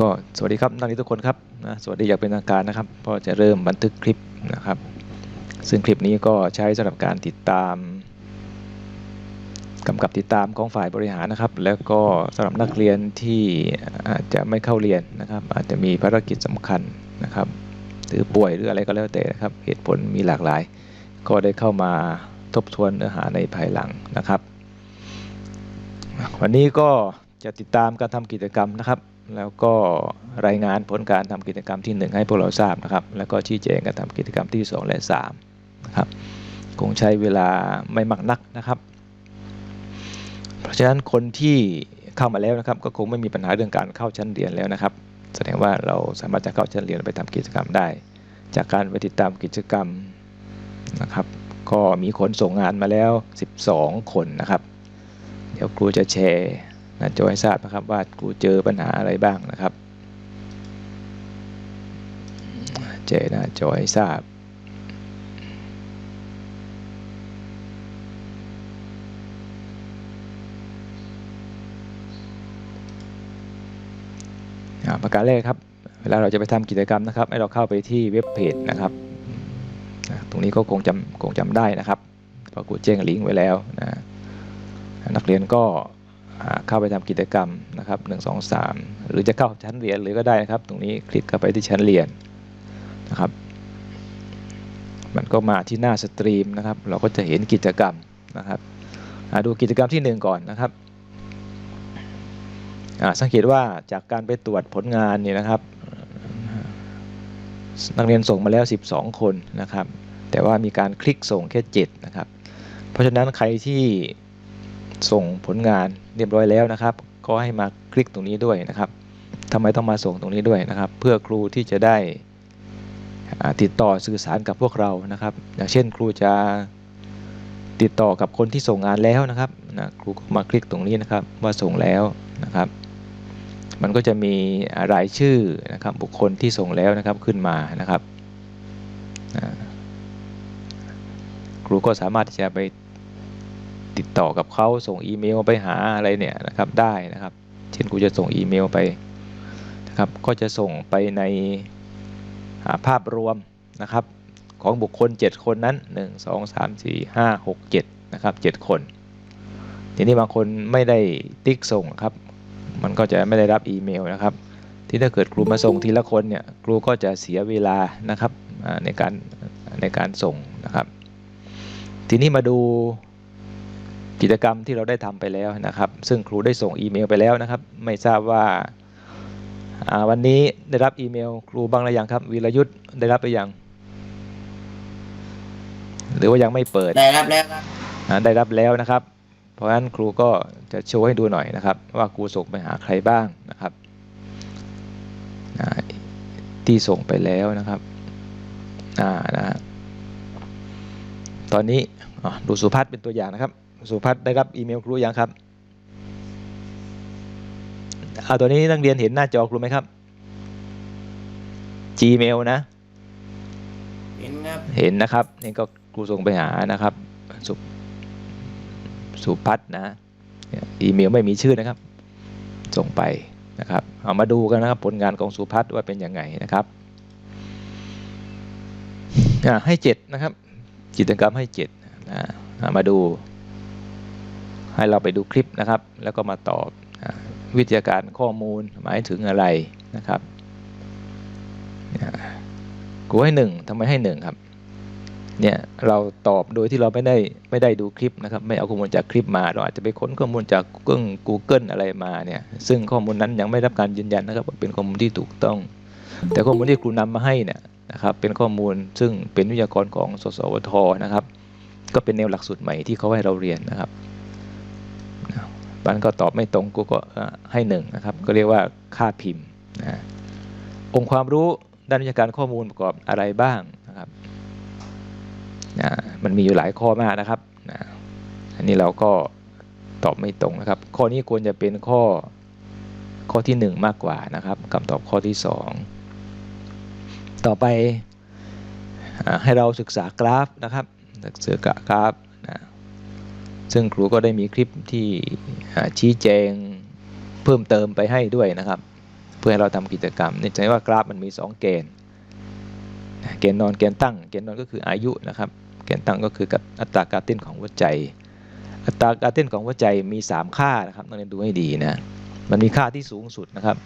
ก็สวัสดีครับนักเรียนทุกคนครับนะสวัสดีอยางเป็นทางการนะครับเพราะจะเริ่มบันทึกคลิปนะครับ ซึ่งคลิปนี้ก็ใช้สำหรับการติดตามกำกับติดตามของฝ่ายบริหารนะครับ แล้วก็สำหรับนักเรียนที่อาจจะไม่เข้าเรียนนะครับ อาจจะมีภารกิจสำคัญนะครับหรือป่วยหรืออะไรก็แล้วแต่นะครับ เหตุผลมีหลากหลาย ก็ได้เข้ามาทบทวนเนื้อหาในภายหลังนะครับ วันนี้ก็จะติดตามการทำกิจกรรมนะครับ แล้วก็รายงานผลการทำกิจกรรมที่ 1 ให้พวกเราทราบนะครับ แล้วก็ชี้แจงการทำกิจกรรมที่ 2 และ 3 นะครับ คงใช้เวลาไม่มากนักนะครับ เพราะฉะนั้นคนที่เข้ามาแล้วนะครับ ก็คงไม่มีปัญหาเรื่องการเข้าชั้นเรียนแล้วนะครับ แสดงว่าเราสามารถจะเข้าชั้นเรียนไปทำกิจกรรมได้ จากการไปติดตามกิจกรรมนะครับ ก็มีคนส่งงานมาแล้ว 12 คนนะครับ เดี๋ยวครูจะแชร์ น้าจอให้ทราบนะครับว่าครูเจอปัญหาอะไรบ้างนะครับแชร์หน้าจอให้ทราบประการแรกครับ เวลาเราจะไปทำกิจกรรมนะครับ ให้เราเข้าไปที่เว็บเพจนะครับ ตรงนี้ก็คงจำคงจำได้นะครับเพราะครูแจ้งลิงก์ไว้แล้วนะนักเรียนก็ เข้าไปทำกิจกรรมนะครับ1 2 3หรือจะเข้าชั้นเรียนเลยก็ได้นะครับ ตรงนี้คลิกเข้าไปที่ชั้นเรียนนะครับ มันก็มาที่หน้าสตรีมนะครับ เราก็จะเห็นกิจกรรมนะครับดูกิจกรรมที่ 1 ก่อนนะครับสังเกตว่าจากการไปตรวจผลงานเนี่ยนะครับ นักเรียนส่งมาแล้ว 12 คนนะครับ แต่ว่ามีการคลิกส่งแค่7นะครับ เพราะฉะนั้นใครที่ ส่งผลงานเรียบร้อยแล้วนะครับ ก็ให้มาคลิกตรงนี้ด้วยนะครับทำไมต้องมาส่งตรงนี้ด้วยนะครับ เพื่อครูที่จะได้ติดต่อสื่อสารกับพวกเรานะครับ อย่างเช่นครูจะติดต่อกับคนที่ส่งงานแล้วนะครับนะครูก็มาคลิกตรงนี้นะครับว่าส่งแล้วนะครับ มันก็จะมีรายชื่อนะครับบุคคลที่ส่งแล้วนะครับขึ้นมานะครับ ครูก็สามารถที่จะไป ติดต่อกับเขาส่งอีเมลไปหาอะไรเนี่ยนะครับได้นะครับ เช่นครูจะส่งอีเมลไปนะครับก็จะส่งไปในาภาพรวมนะครับ ของบุคคล 7 คนนั้น 1 2 3 4 5 6 7นะครับ7คน ทีนี้บางคนไม่ได้ติ๊กส่งครับ มันก็จะไม่ได้รับอีเมลนะครับ ที่ถ้าเกิดครูมาส่งทีละคนเนี่ยครูก็จะเสียเวลานะครับในการในการส่งนะครับ ทีนี้มาดู กิจกรรมที่เราได้ทำไปแล้วนะครับ ซึ่งครูได้ส่งอีเมลไปแล้วนะครับ ไม่ทราบว่าอ่าวันนี้ได้รับอีเมล ครูบ้างหรือยังครับวีรยุทธ์ได้รับไปยัง หรือว่ายังไม่เปิดได้รับแล้วครับอ่าได้รับแล้วนะครับ เพราะฉะนั้นครูก็จะโชว์ให้ดูหน่อยนะครับ ว่าครูส่งไปหาใครบ้างนะครับอ่าที่ส่งไปแล้วนะครับอ่านะฮะตอนนี้อะดูสุพัฒน์เป็นตัวอย่างนะครับ สุพัฒน์ได้รับอีเมลครูยังครับเอาตัวนี้นักเรียนเห็นหน้าจอครูไหมครับ Gmail นะ เห็นครับเห็นนะครับนี่ก็ครูส่งไปหานะครับ สุสุพัฒน์นะอีเมลไม่มีชื่อนะครับ ส่งไปนะครับ เอามาดูกันนะครับผลงานของสุพัฒน์ว่าเป็นยังไงนะครับอ่าให้เจ็ดนะครับกิจกรรมให้เจ็ดนะอ่ามาดู ให้เราไปดูคลิปนะครับ แล้วก็มาตอบวิทยาการข้อมูลหมายถึงอะไรนะครับกูให้หนึ่งทำไมให้หนึ่งครับเนี่ยเราตอบโดยที่เราไม่ได้ไม่ได้ดูคลิปนะครับ ไม่เอาข้อมูลจากคลิปมา เราอาจจะไปค้นข้อมูลจาก Google Google อะไรมาเนี่ยซึ่งข้อมูลนั้นยังไม่รับการยืนยันนะครับว่าเป็นข้อมูลที่ถูกต้อง แต่ข้อมูลที่ครูนำมาให้เนี่ยนะครับเป็นข้อมูลซึ่งเป็นวิทยากรของสสวทนะครับ ก็เป็นแนวหลักสูตรใหม่ที่เขาให้เราเรียนนะครับ มันก็ตอบไม่ตรงกูก็ให้หนึ่งนะครับ ก็เรียกว่าค่าพิมพ์นะองค์ความรู้ด้านวิชาการข้อมูลประกอบอะไรบ้างนะครับนะมันมีอยู่หลายข้อมากนะครับนะอันนี้เราก็ตอบไม่ตรงนะครับ ข้อนี้ควรจะเป็นข้อข้อที่ 1 มากกว่านะครับคำตอบข้อที่ 2 ต่อไปให้เราศึกษากราฟนะครับศึกษากราฟ ซึ่งครูก็ได้มีคลิปที่ชี้แจงเพิ่มเติมไปให้ด้วยนะครับ เพื่อให้เราทำกิจกรรมนี่จะว่ากราฟมันมี 2 เกณฑ์ เกณฑ์นอนเกณฑ์ตั้ง เกณฑ์นอนก็คืออายุนะครับ เกณฑ์ตั้งก็คือกับอัตราการเต้นของหัวใจ อัตราการเต้นของหัวใจมี 3 ค่านะครับต้องเรียนดูให้ดีนะมันมีค่าที่สูงสุดนะครับ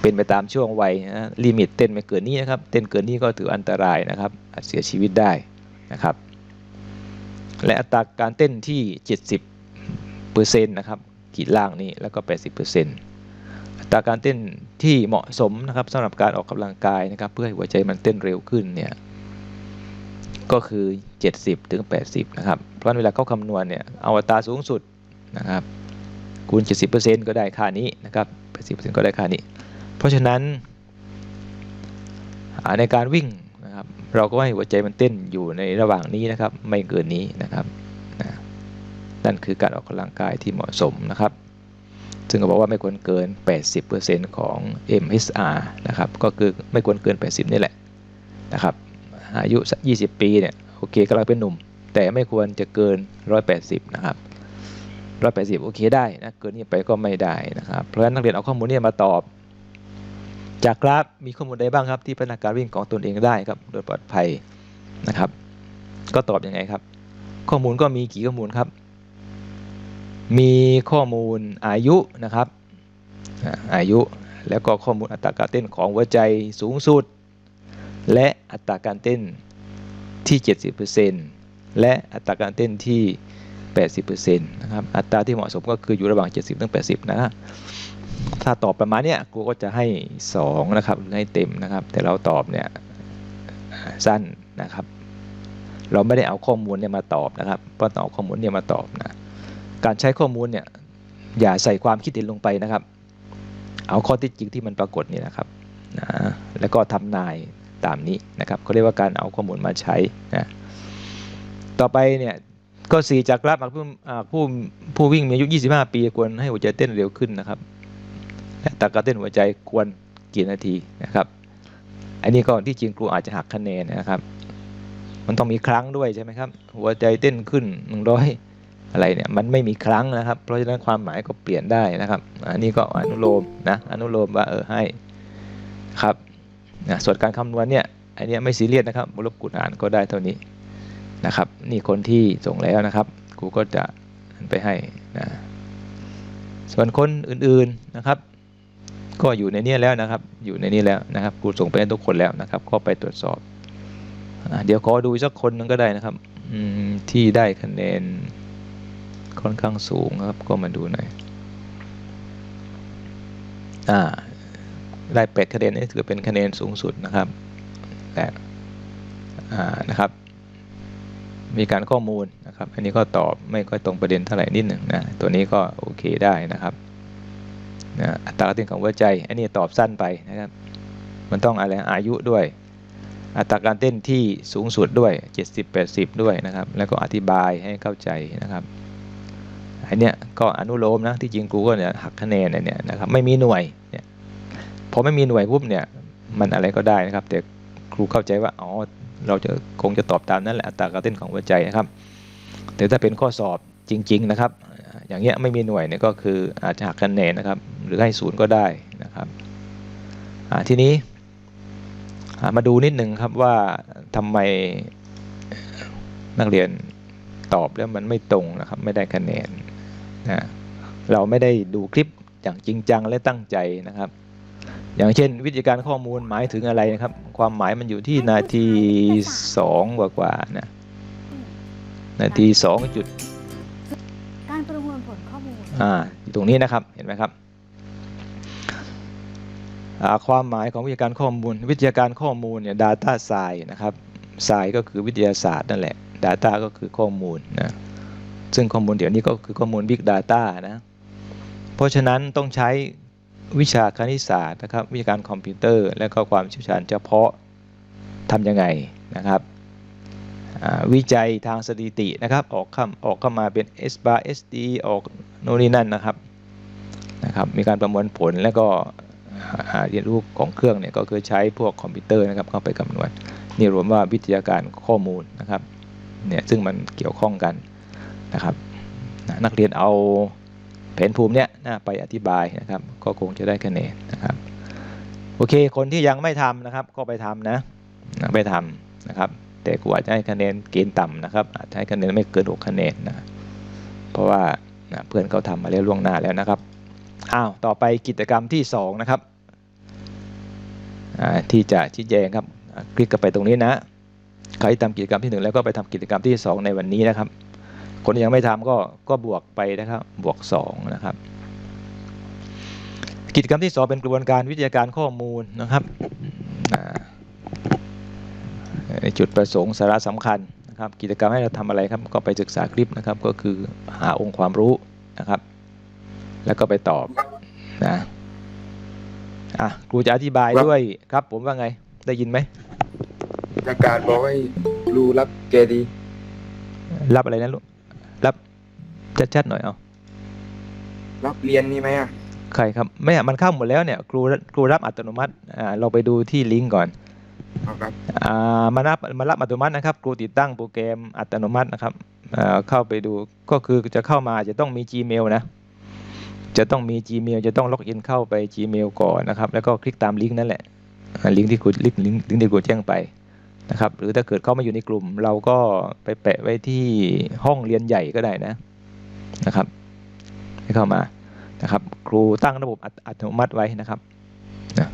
เป็นไปตามช่วงวัยนะลิมิตเต้นไม่เกินนี้นะครับ เต้นเกินนี้ก็ถืออันตรายนะครับอาจเสียชีวิตได้นะครับ และอัตราการเต้นที่ 70%นะครับขีดล่างนี้แล้วก็ 80%อัตราการเต้นที่เหมาะสมนะครับสำหรับการออกกำลังกายนะครับ เพื่อให้หัวใจมันเต้นเร็วขึ้นเนี่ยก็คือ 70ถึง80 นะครับ เพราะเวลาเขาคำนวณเนี่ยเอาอัตราสูงสุดนะครับคูณ 70%ก็ได้ค่านี้นะครับ80%ก็ได้ค่านี้ เพราะฉะนั้นในการวิ่ง เราก็ให้หัวใจมันเต้นอยู่ในระหว่างนี้นะครับ ไม่เกินนี้นะครับนะนั่นคือการออกกำลังกายที่เหมาะสมนะครับ ซึ่งก็บอกว่าไม่ควรเกิน 80%ของ MSR นะครับ ก็คือไม่ควรเกิน 80 นี่แหละนะครับ อายุ 20 ปีเนี่ยโอเคกำลังเป็นหนุ่ม แต่ไม่ควรจะเกิน 180 นะครับ180 โอเคได้นะ เกินนี้ไปก็ไม่ได้นะครับ เพราะฉะนั้นนักเรียนเอาข้อมูลนี้มาตอบ จากกราฟมีข้อมูลใดบ้างครับ ที่พัฒนาการวิ่งของตนเองได้ครับ โดยปลอดภัยนะครับ ก็ตอบยังไงครับ ข้อมูลก็มีกี่ข้อมูลครับ มีข้อมูลอายุนะครับอาอายุแล้วก็ข้อมูลอัตราการเต้นของหัวใจสูงสุด และอัตราการเต้นที่ 70%และอัตราการเต้นที่ 80%นะครับอัตราที่เหมาะสมก็คืออยู่ระหว่าง 70ถึง80 นะ ถ้าตอบประมาณเนี้กูก็จะให้ 2 นะครับหรือให้เต็มนะครับ แต่เราตอบเนี่ยสั้นนะครับ เราไม่ได้เอาข้อมูลเนี่ยมาตอบนะครับเพราะตองเอาข้อมูลเนี่ยมาตอบนะการใช้ข้อมูลเนี่ยอย่าใส่ความคิดเห็นลงไปนะครับ เอาข้อที่จริงที่มันปรากฏนี่นะครับนะแล้วก็ทำนายตามนี้นะครับเขาเรียกว่าการเอาข้อมูลมาใช้นะต่อไปเนี่ยก็สี่จากกราฟผู้อ่าผู้ผู้วิ่งมีอายุ 25 ปีควรให้หัวใจเต้นเร็วขึ้นนะครับ แตราการเต้นหัวใจควรกี่นาทีนะครับอันนี้ก็ที่จริงครูอาจจะหักคะแนนนะครับ มันต้องมีครั้งด้วยใช่ไหมครับ หัวใจเต้นขึ้น100อยอะไรเนี่ยมันไม่มีครั้งนะครับ เพราะฉะนั้นความหมายก็เปลี่ยนได้นะครับ อันนี้ก็อนุโลมนะอนุโลมว่าเออให้ครับนะส่วนการคำนวณเนี่ยอันนี้ไม่ซีเรียสนะครับบรบกุณอ่านก็ได้เท่านี้นะครับ นี่คนที่ส่งแล้วนะครับครูก็จะไปให้นะส่วนคนอื่นๆนะครับ ก็อยู่ในนี้แล้วนะครับ อยู่ในนี้แล้วนะครับครูส่งไปให้ทุกคนแล้วนะครับ ก็ไปตรวจสอบอเดี๋ยวขอดูสักคนหนึงก็ได้นะครับอืมที่ได้คะแนนค่อนข้างสูงครับ ก็มาดูหน่อยอ่าได้แปดคะแนนนี่ถือเป็นคะแนนสูงสุดนะครับและอ่านะครับ มีการข้อมูลนะครับ อันนี้ก็ตอบไม่ค่อยตรงประเด็นเท่าไหร่นิดหนึ่งนะตัวนี้ก็โอเคได้นะครับ นะอัตราการเต้นของหัวใจ อันนี้ตอบสั้นไปนะครับ มันต้องอะไรอายุด้วย อัตราการเต้นที่สูงสุดด้วย 70-80 ด้วยนะครับ แล้วก็อธิบายให้เข้าใจนะครับอันเนี้ยก็อนุโลมนะที่จริงครูก็เนี่ยหักคะแนนเนี่ยนะครับไม่มีหน่วยเนี่ยพอไม่มีหน่วยปุ๊บเนี่ยมันอะไรก็ได้นะครับ แต่ครูเข้าใจว่าอ๋อเราจะคงจะตอบตามนั้นแหละอัตราการเต้นของหัวใจนะครับ แต่ถ้าเป็นข้อสอบจริง ๆ นะครับ อย่างเงี้ยไม่มีหน่วยเนี่ยก็คืออาจจะหักคะแนนนะครับ หรือให้ศูนย์ก็ได้นะครับอ่าทีนี้อ่ามาดูนิดหนึ่งครับว่าทำไมนักเรียนตอบแล้วมันไม่ตรงนะครับ ไม่ได้คะแนนนะเราไม่ได้ดูคลิปอย่างจริงจังและตั้งใจนะครับ อย่างเช่นวิธีการข้อมูลหมายถึงอะไรนะครับ ความหมายมันอยู่ที่นาทีสองกว่าๆนะนาทีสองจุดการประมวลผลข้อมูลอ่าอยู่ตรงนี้นะครับเห็นไหมครับอ่า ความหมายของวิทยาการข้อมูล วิทยาการข้อมูลเนี่ย data science นะครับ science ก็คือวิทยาศาสตร์นั่นแหละ data ก็คือข้อมูลนะซึ่งข้อมูลเดี๋ยวนี้ก็คือข้อมูล Big Data นะเพราะฉะนั้นต้องใช้วิชาคณิตศาสตร์นะครับวิชาการคอมพิวเตอร์ และก็ความเชี่ยวชาญเฉพาะทำยังไงนะครับวิจัยทางสถิตินะครับออกคำออกเข้ามาเป็น S bar SD ออกโน่นนี่นั่นนะครับนะครับมีการประมวลผลแล้วก็ เรียนรู้ของเครื่องเนี่ยก็คือใช้พวกคอมพิวเตอร์นะครับเข้าไปคำนวณนี่รวมว่าวิทยาการข้อมูลนะครับเนี่ยซึ่งมันเกี่ยวข้องกันนะครับนักเรียนเอาแผนภูมิเนี้ยนะไปอธิบายนะครับ ก็คงจะได้คะแนนนะครับโอเค คนที่ยังไม่ทำนะครับ ก็ไปทำนะไปทำนะครับ แต่กูอาจจะให้คะแนนเกณฑ์ต่ำนะครับอาจจะให้คะแนนไม่เกิน6คะแนนนะเพราะว่านะเพื่อนเขาทำมาแล้วล่วงหน้าแล้วนะครับอ้าวต่อไปกิจกรรมที่สองนะครับ ที่จะชี้แจงครับ คลิกกลับไปตรงนี้นะ ใครทำกิจกรรมที่หนึ่งแล้วก็ไปทำกิจกรรมที่สองในวันนี้นะครับ คนยังไม่ทำก็ก็บวกไปนะครับ บวกสองนะครับ กิจกรรมที่สองเป็นกระบวนการวิทยาการข้อมูลนะครับในจุดประสงค์สาระสำคัญนะครับ กิจกรรมให้เราทำอะไรครับ ก็ไปศึกษาคลิปนะครับ ก็คือหาองค์ความรู้นะครับ แล้วก็ไปตอบนะ อะครูจะอธิบายด้วยครับ ผมว่าไง ได้ยินไหมประกาศบอกให้รูรับเจดี รับอะไรนะลูกรับชัดๆหน่อยเอารับเรียนนี่ไหมอะใครครับไม่อะมันเข้าหมดแล้วเนี่ยครูครูรับอัตโนมัติอ่าเราไปดูที่ลิงก์ก่อนเอาครับอ่ามารับมารับอัตโนมัตินะครับครูติดตั้งโปรแกรมอัตโนมัตินะครับอ่าเข้าไปดูก็คือจะเข้ามาจะต้องมี Gmail นะ จะต้องมี Gmail จะต้องล็อกอินเข้าไป Gmail ก่อนนะครับ แล้วก็คลิกตามลิงก์นั่นแหละ ลิงก์ที่ครูลิงก์ลิงก์ที่ครูแจ้งไปนะครับ หรือถ้าเกิดเข้ามาอยู่ในกลุ่ม เราก็ไปแปะไว้ที่ห้องเรียนใหญ่ก็ได้นะนะครับ ให้เข้ามานะครับ ครูตั้งระบบอัตอัตโนมัติไว้นะครับนะ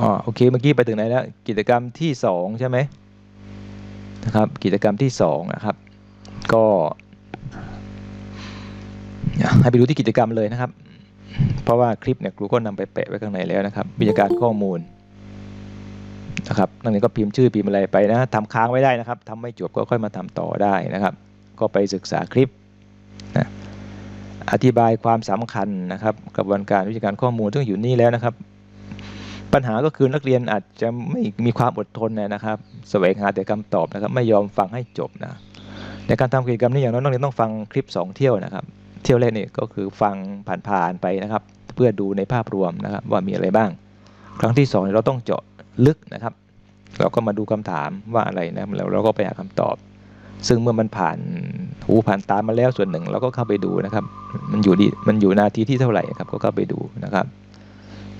อ๋อโอเค เมื่อกี้ไปถึงไหนแล้ว กิจกรรมที่สองใช่ไหมนะครับ กิจกรรมที่สองนะครับ ก็ให้ไปดูที่กิจกรรมเลยนะครับ เพราะว่าคลิปเนี่ยครูก็นำไปแปะไว้ข้างในแล้วนะครับวิทยาการข้อมูลนะครับนักเรียนก็พิมพ์ชื่อพิมพ์อะไรไปนะทำค้างไว้ได้นะครับทำไม่จบก็ค่อยมาทำต่อได้นะครับ ก็ไปศึกษาคลิปนะอธิบายความสำคัญนะครับกระบวนการวิชาการข้อมูลซึ่งอยู่นี่แล้วนะครับ ปัญหาก็คือนักเรียนอาจจะไม่มีความอดทนนะครับ แสวงหาแต่คำตอบนะครับ ไม่ยอมฟังให้จบนะ ในการทำกิจกรรมนี้อย่างน้อยนักเรียนต้องฟังคลิป 2 เที่ยวนะครับ เที่ยวแรกนี่ก็คือฟังผ่านๆไปนะครับ เพื่อดูในภาพรวมนะครับว่ามีอะไรบ้าง ครั้งที่สองเราต้องเจาะลึกนะครับ เราก็มาดูคำถามว่าอะไรนะแล้วเราก็ไปหาคำตอบ ซึ่งเมื่อมันผ่านหูผ่านตามาแล้วส่วนหนึ่ง เราก็เข้าไปดูนะครับ มันอยู่ดีมันอยู่นาทีที่เท่าไหร่ครับก็เข้าไปดูนะครับ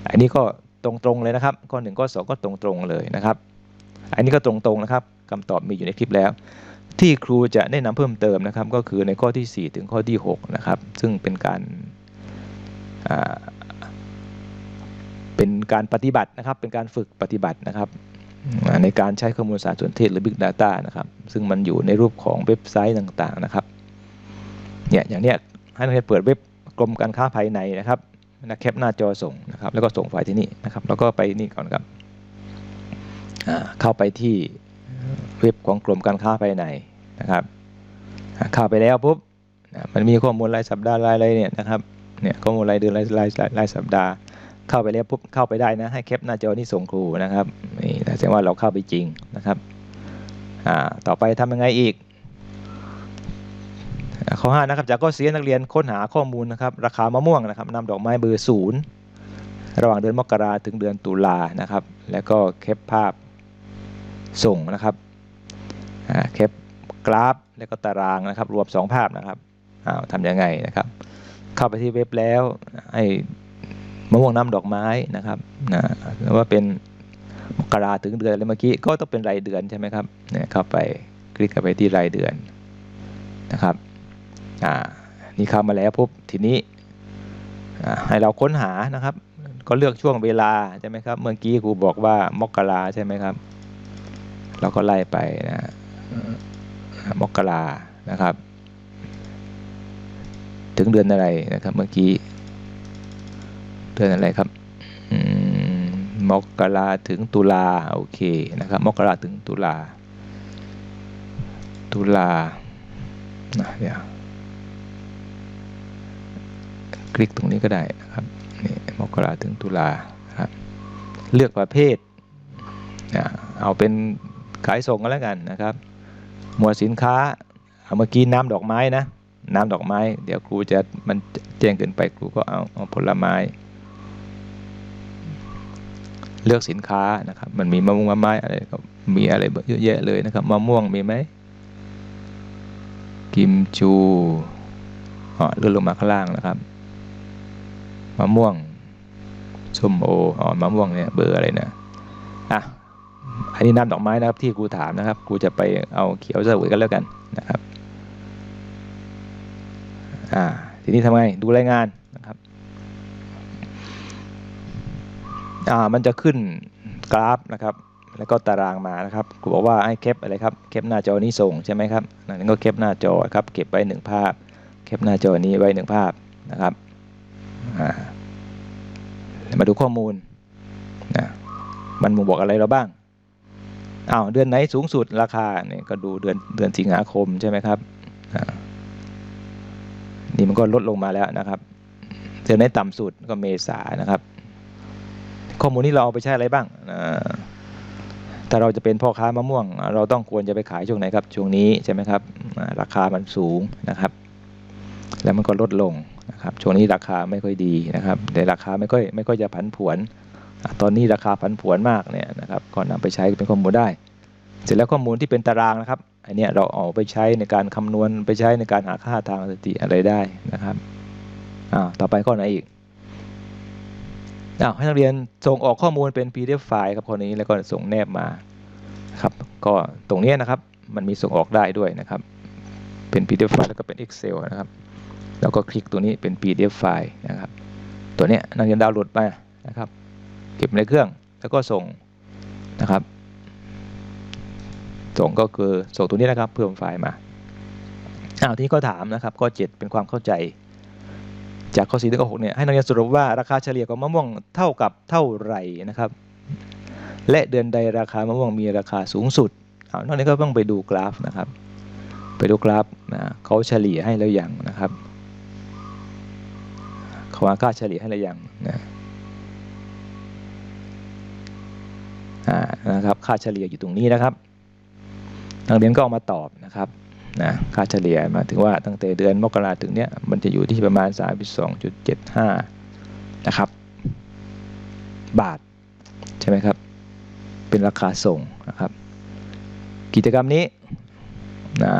อันนี้ก็ตรงๆเลยนะครับ ข้อหนึ่งข้อสองก็ตรงๆเลยนะครับ อันนี้ก็ตรงๆนะครับคำตอบมีอยู่ในคลิปแล้ว ที่ครูจะแนะนำเพิ่มเติมนะครับ ก็คือในข้อที่ 4 ถึงข้อที่6นะครับซึ่งเป็นการเป็นการปฏิบัตินะครับ เป็นการฝึกปฏิบัตินะครับ ในการใช้ข้อมูลสารสนเทศหรือ Big Data นะครับ ซึ่งมันอยู่ในรูปของเว็บไซต์ต่างๆนะครับเนี่ยอย่างเนี้ยให้นักเรียนเปิดเว็บกรมการค้าภายในนะครับนะแคปหน้าจอส่งนะครับ แล้วก็ส่งไฟล์ที่นี่นะครับ แล้วก็ไปนี่ก่อนครับเข้าไปที่ เว็บของกรมการค้าภายในนะครับเข้าไปแล้วปุ๊บมันมีข้อมูลรายสัปดาห์รายอะไรเนี่ยนะครับเนี่ยข้อมูลรายเดือนรายรายรายสัปดาห์ เข้าไปแล้วปุ๊บเข้าไปได้นะให้แคปหน้าจอนี่ส่งครูนะครับนี่แสดงว่าเราเข้าไปจริงนะครับอ่าต่อไปทำยังไงอีกข้อ5นะครับจากข้อเสียนักเรียนค้นหาข้อมูลนะครับราคามะม่วงนะครับนำดอกไม้เบอร์ศูนย์ระหว่างเดือนมกราถึงเดือนตุลานะครับ แล้วก็แคปภาพ ส่งนะครับแคปกราฟแล้วก็ตารางนะครับ รวม 2 ภาพนะครับอ้าวทำยังไงนะครับ เข้าไปที่เว็บแล้วให้มะม่วงน้ำดอกไม้นะครับนะหรือว่าเป็นมกราถึงเดือนอะไรเมื่อกี้ก็ต้องเป็นรายเดือนใช่ไหมครับเนี่ยเข้าไปคลิกเข้าไปที่รายเดือนนะครับอ่านี่เข้ามาแล้วปุ๊บทีนี้ให้เราค้นหานะครับ ก็เลือกช่วงเวลาใช่ไหมครับ เมื่อกี้ครูบอกว่ามกราใช่ไหมครับ เราก็ไล่ไปนะมกรานะครับ ถึงเดือนอะไรนะครับ เมื่อกี้ เดือนอะไรครับมกราถึงตุลาโอเคนะครับ มกราถึงตุลา ตุลานะเดี๋ยวคลิกตรงนี้ก็ได้นะครับนี่มกราถึงตุลาครับ เลือกประเภท เอาเป็น ขายส่งก็แล้วกันนะครับ หมวดสินค้าเอามื่อกี้น้ำดอกไม้นะ น้ำดอกไม้ เดี๋ยวครูจะมันแจ้งเกินไปครูก็เอาเอาผลไม้ เลือกสินค้านะครับ มันมีมะม่วงมะไม้อะไรก็มีอะไรเยอะแยะเลยนะครับมะม่วงมีไหมกิมจูอ๋อเลื่อนลงมาข้างล่างนะครับมะม่วงส้มโออ๋อมะม่วงเนี่ยเบอร์อะไรเนี่ยอะ อันนี้น้ำดอกไม้นะครับที่กูถามนะครับกูจะไปเอาเขียวสวยกันแล้วกันนะครับอ่าทีนี้ทำไงดูรายงานนะครับอ่ามันจะขึ้นกราฟนะครับ แล้วก็ตารางมานะครับกูบอกว่าให้แคปอะไรครับแคปหน้าจอนี้ส่งใช่ไหมครับนั่นก็แคปหน้าจอครับเก็บไว้หนึ่งภาพแคปหน้าจอนี้ไว้หนึ่งภาพนะครับอ่ามาดูข้อมูลนะมันบ่งบอกอะไรเราบ้าง อ้าวเดือนไหนสูงสุดราคาเนี่ยก็ดูเดือนเดือนสิงหาคมใช่ไหมครับนี่มันก็ลดลงมาแล้วนะครับเดือนไหนต่ำสุดก็เมษานะครับ ข้อมูลนี้เราเอาไปใช้อะไรบ้างถ้าเราจะเป็นพ่อค้ามะม่วง เราต้องควรจะไปขายช่วงไหนครับช่วงนี้ใช่ไหมครับราคามันสูงนะครับ แล้วมันก็ลดลงนะครับช่วงนี้ราคาไม่ค่อยดีนะครับแต่ราคาไม่ค่อยไม่ค่อยจะผันผวน ตอนนี้ราคาผันผวนมากเนี่ยนะครับก็นำไปใช้เป็นข้อมูลได้ เสร็จแล้วข้อมูลที่เป็นตารางนะครับอันนี้เราเอาไปใช้ในการคำนวณไปใช้ในการหาค่าทางสถิติอะไรได้นะครับอ่าต่อไปข้อไหนอีกอ้าวให้นักเรียนส่งออกข้อมูลเป็น PDF ไฟล์ครับคนนี้แล้วก็ส่งแนบมาครับก็ตรงนี้นะครับมันมีส่งออกได้ด้วยนะครับ เป็น PDF ไฟล์แล้วก็เป็น Excel นะครับแล้วก็คลิกตัวนี้เป็น PDF ไฟล์นะครับ ตัวนี้นักเรียนดาวน์โหลดไปนะครับ เก็บในเครื่องแล้วก็ส่งนะครับ ส่งก็คือส่งตัวนี้นะครับเพิ่มไฟล์มาอ้าวทีนี้ก็ถามนะครับข้อ7เป็นความเข้าใจ จากข้อ4ถึงข้อ6เนี่ยให้นักเรียนสรุปว่าราคาเฉลี่ยของมะม่วงเท่ากับเท่าไหร่นะครับ และเดือนใดราคามะม่วงมีราคาสูงสุดเอานอกนี้ก็ต้องไปดูกราฟนะครับ ไปดูกราฟนะเขาเฉลี่ยให้แล้วอย่างนะครับเขาหาค่าเฉลี่ยให้แล้วอย่างนะอ่า นะครับค่าเฉลี่ยอยู่ตรงนี้นะครับนักเรียนก็เอามาตอบนะครับนะค่าเฉลี่ยมาถึงว่าตั้งแต่เดือนมกราถึงเนี้ยมันจะอยู่ที่ประมาณ 32.75 นะครับ บาท ใช่ไหมครับ เป็นราคาส่งนะครับ กิจกรรมนี้นะ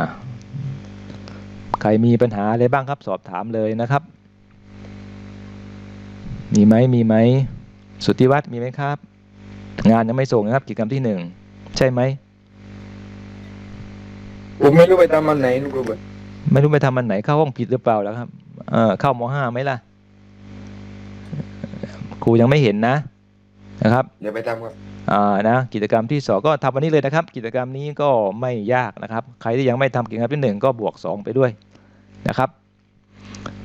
ใครมีปัญหาอะไรบ้างครับสอบถามเลยนะครับ มีไหมมีไหมสุทธิวัฒน์มีไหมครับ งานยังไม่ส่งนะครับ กิจกรรมที่หนึ่งใช่ไหมผมไม่รู้ไปทำมันไหนลูกโรเบิร์ตไม่รู้ไปทำมันไหนเข้าห้องผิดหรือเปล่าแล้วครับเออเข้ามห้าไหมล่ะครูยังไม่เห็นนะนะครับอย่าไปทำครับอ่านะกิจกรรมที่สองก็ทำวันนี้เลยนะครับ กิจกรรมนี้ก็ไม่ยากนะครับ ใครที่ยังไม่ทำกิจกรรมที่หนึ่งก็บวกสองไปด้วยนะครับ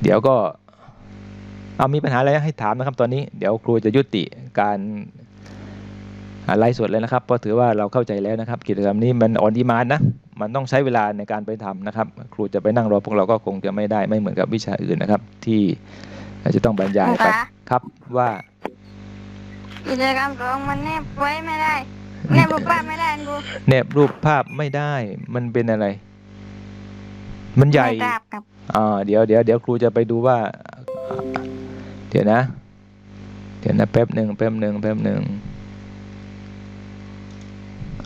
เดี๋ยวก็เอามีปัญหาอะไรให้ถามนะครับ ตอนนี้เดี๋ยวครูจะยุติการอ่า ไลฟ์สดเลยนะครับเพราะถือว่าเราเข้าใจแล้วนะครับ กิจกรรมนี้มันออนดีมานนะมันต้องใช้เวลาในการไปทำนะครับ ครูจะไปนั่งรอพวกเราก็คงจะไม่ได้ไม่เหมือนกับวิชาอื่นนะครับ ที่จะต้องบรรยายไปครูคะครับว่า กิจกรรมสองมันแนบไว้ไม่ได้แนบรูปภาพไม่ได้ครูแนบรูปภาพไม่ได้ มันเป็นอะไร มันใหญ่ไม่ทราบครับอ่าเดี๋ยวเดี๋ยวเดี๋ยวครูจะไปดูว่า เดี๋ยวนะ เดี๋ยวนะแป๊บหนึ่งแป๊บหนึ่งแป๊บหนึ่ง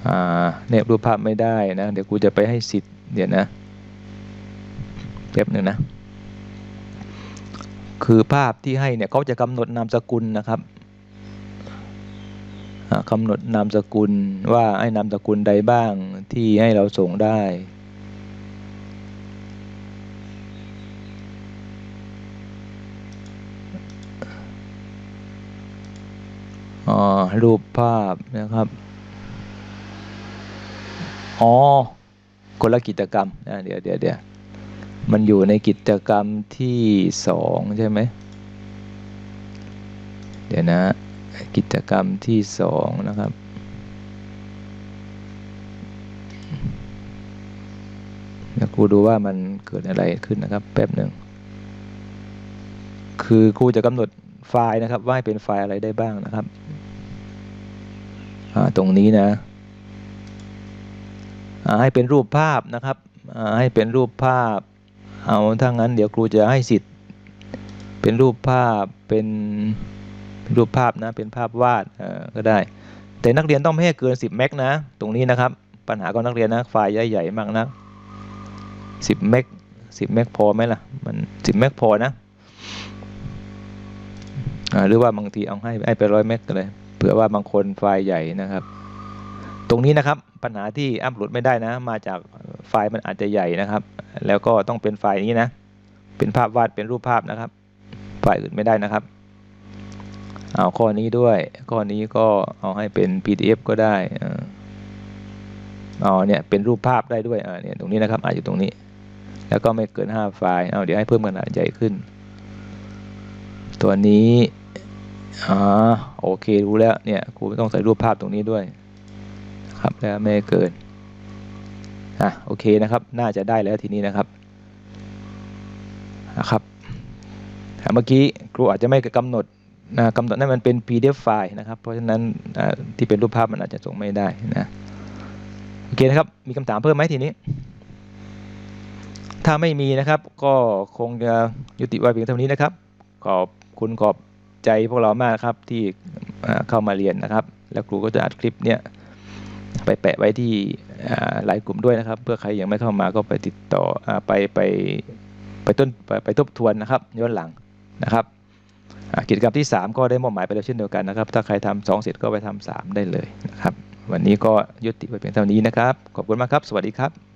อ่าแนบรูปภาพไม่ได้นะเดี๋ยวครูจะไปให้สิทธิ์เดี๋ยวนะแป๊บหนึ่งนะคือภาพที่ให้เนี่ยเขาจะกำหนดนามสกุลนะครับอ่ากำหนดนามสกุลว่าให้นามสกุลใดบ้างที่ให้เราส่งได้อ่ารูปภาพนะครับ อ๋อคนละกิจกรรมนะเดี๋ยวเดี๋ยวเดี๋ยวมันอยู่ในกิจกรรมที่สองใช่ไหมเดี๋ยวนะ กิจกรรมที่สองนะครับ เดี๋ยวครูดูว่ามันเกิดอะไรขึ้นนะครับ แป๊บหนึ่ง คือครูจะกำหนดไฟล์นะครับ ว่าเป็นไฟล์อะไรได้บ้างนะครับ ตรงนี้นะ ให้เป็นรูปภาพนะครับให้เป็นรูปภาพ เอาถ้างั้นเดี๋ยวครูจะให้สิทธิ์ เป็นรูปภาพเป็นรูปภาพนะเป็นภาพวาดก็ได้ แต่นักเรียนต้องไม่ให้เกิน 10 เมกนะตรงนี้นะครับ ปัญหาของนักเรียนนะไฟล์ใหญ่ๆมากนะ10 เมก10 เมกพอไหมล่ะมัน 10 เมกพอนะหรือว่าบางทีเอาให้ให้ไปร้อยเมกก็เลยเผื่อว่าบางคนไฟล์ใหญ่นะครับ ตรงนี้นะครับปัญหาที่อัพโหลดไม่ได้นะ มาจากไฟล์มันอาจจะใหญ่นะครับ แล้วก็ต้องเป็นไฟล์นี้นะ เป็นภาพวาดเป็นรูปภาพนะครับไฟล์อื่นไม่ได้นะครับเอาข้อนี้ด้วยข้อนี้ก็เอาให้เป็น PDF ก็ได้อ่าอ๋อเนี่ยเป็นรูปภาพได้ด้วยอ่าเนี่ยตรงนี้นะครับอาจจะตรงนี้ แล้วก็ไม่เกิน 5 ไฟล์เอาเดี๋ยวให้เพิ่มขนาดใหญ่ขึ้น ตัวนี้อ๋อโอเครู้แล้วเนี่ยครูต้องใส่รูปภาพตรงนี้ด้วย ครับแล้วไม่เกินอะโอเคนะครับ น่าจะได้แล้วทีนี้นะครับนะครับเมื่อกี้ครูอาจจะไม่กำหนดนะกำหนดนั้นมันเป็น PDF ไฟล์นะครับ เพราะฉะนั้นอะที่เป็นรูปภาพมันอาจจะส่งไม่ได้นะโอเคนะครับ มีคำถามเพิ่มไหมทีนี้ ถ้าไม่มีนะครับ ก็คงจะยุติไว้เพียงเท่านี้นะครับ ขอบคุณขอบใจพวกเรามากครับที่เข้ามาเรียนนะครับ แล้วครูก็จะอัดคลิปเนี่ย ไปแปะไว้ที่หลายกลุ่มด้วยนะครับ เพื่อใครยังไม่เข้ามาก็ไปติดต่ออไปไปไปต้นไปไปทบทวนนะครับย้อนหลังนะครับกิจกรรมที่ 3 ก็ได้มอบหมายไปแล้วเช่นเดียวกันนะครับ ถ้าใครทำสองเสร็จก็ไปทำสามได้เลยนะครับ วันนี้ก็ยุติไปเพียงเท่านี้นะครับ ขอบคุณมากครับ สวัสดีครับ